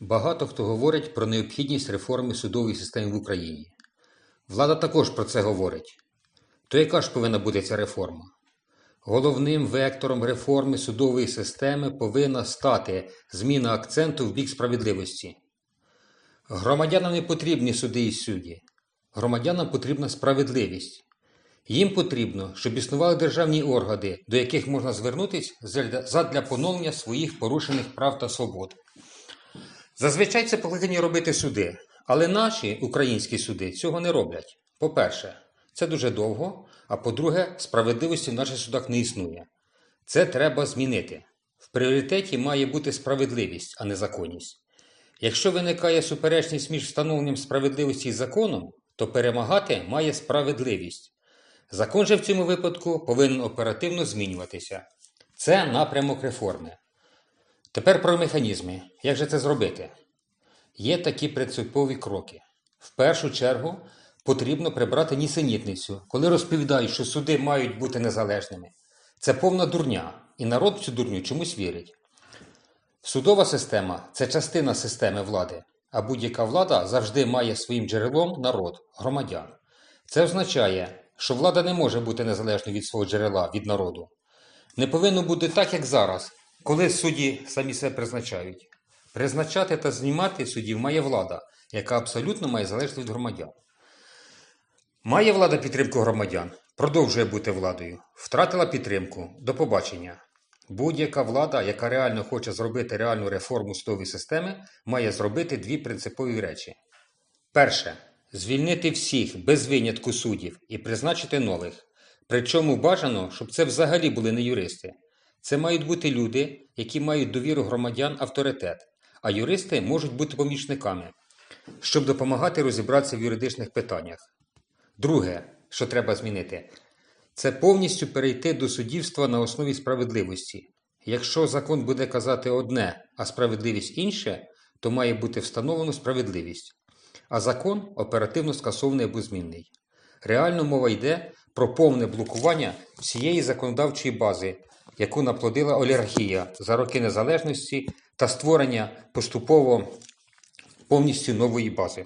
Багато хто говорить про необхідність реформи судової системи в Україні. Влада також про це говорить. То яка ж повинна бути ця реформа? Головним вектором реформи судової системи повинна стати зміна акценту в бік справедливості. Громадянам не потрібні суди і судді. Громадянам потрібна справедливість. Їм потрібно, щоб існували державні органи, до яких можна звернутися задля- поновлення своїх порушених прав та свобод. Зазвичай це покликані робити суди, але наші українські суди цього не роблять. По-перше, це дуже довго, а по-друге, справедливості в наших судах не існує. Це треба змінити. В пріоритеті має бути справедливість, а не законність. Якщо виникає суперечність між встановленням справедливості і законом, то перемагати має справедливість. Закон же в цьому випадку повинен оперативно змінюватися. Це напрямок реформи. Тепер про механізми. Як же це зробити? Є такі принципові кроки. В першу чергу потрібно прибрати нісенітницю, коли розповідають, що суди мають бути незалежними. Це повна дурня, і народ в цю дурню чомусь вірить. Судова система це частина системи влади, а будь-яка влада завжди має своїм джерелом народ, громадян. Це означає, що влада не може бути незалежною від свого джерела, від народу. Не повинно бути так, як зараз, коли судді самі себе призначають. Призначати та знімати суддів має влада, яка абсолютно має залежати від громадян. Має влада підтримку громадян, продовжує бути владою. Втратила підтримку. До побачення. Будь-яка влада, яка реально хоче зробити реальну реформу судової системи, має зробити дві принципові речі. Перше звільнити всіх без винятку суддів і призначити нових. Причому бажано, щоб це взагалі були не юристи. Це мають бути люди, які мають довіру громадян авторитет, а юристи можуть бути помічниками, щоб допомагати розібратися в юридичних питаннях. Друге, що треба змінити, це повністю перейти до суддівства на основі справедливості. Якщо закон буде казати одне, а справедливість інше, то має бути встановлено справедливість, а закон оперативно скасований або змінний. Реально мова йде про повне блокування всієї законодавчої бази, яку наплодила олігархія за роки незалежності та створення поступово повністю нової бази.